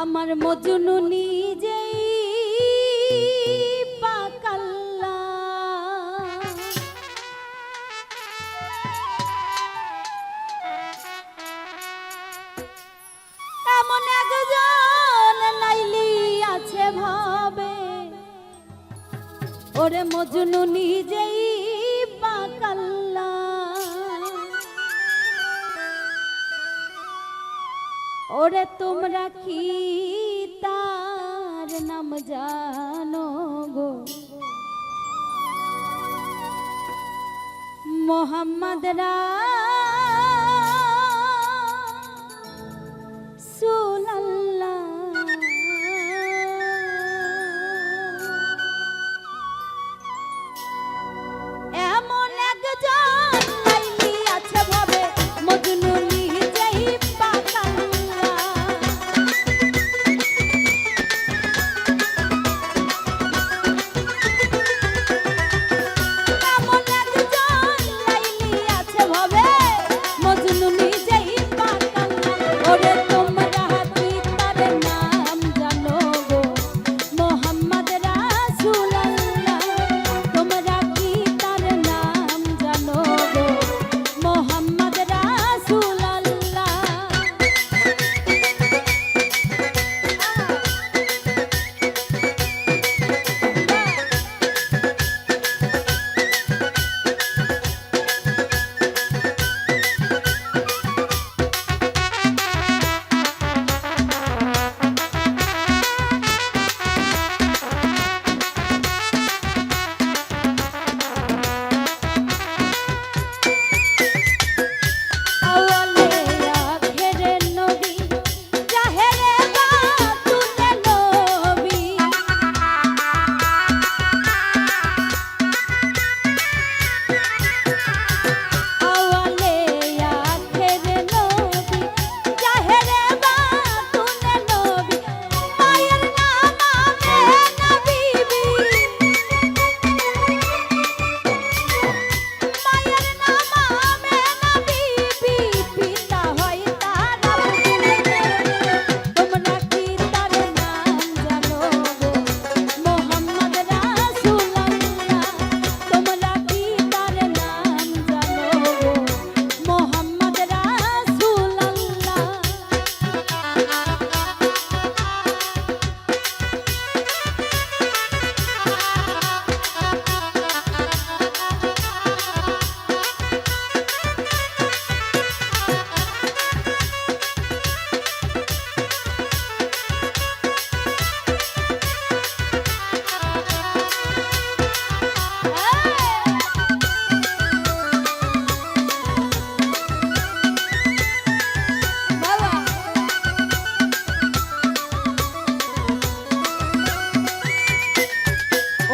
আমার মজনু নিজেই লাইলি আছে ভাবে। ওরে মজনু নিজেই ওরে তোমরা কি তার নাম জানো গো মোহাম্মদ এমন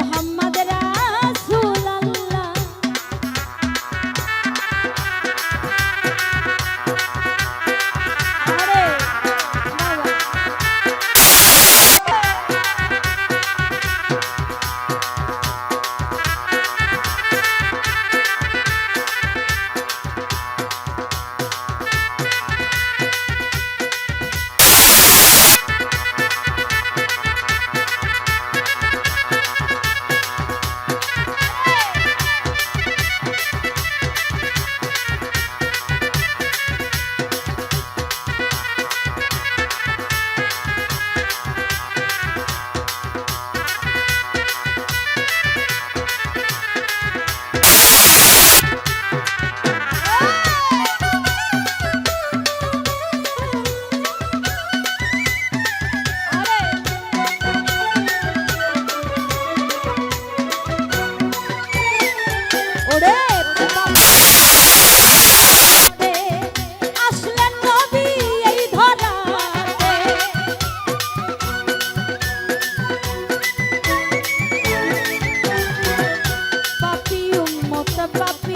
মোহাম্মদ the pop.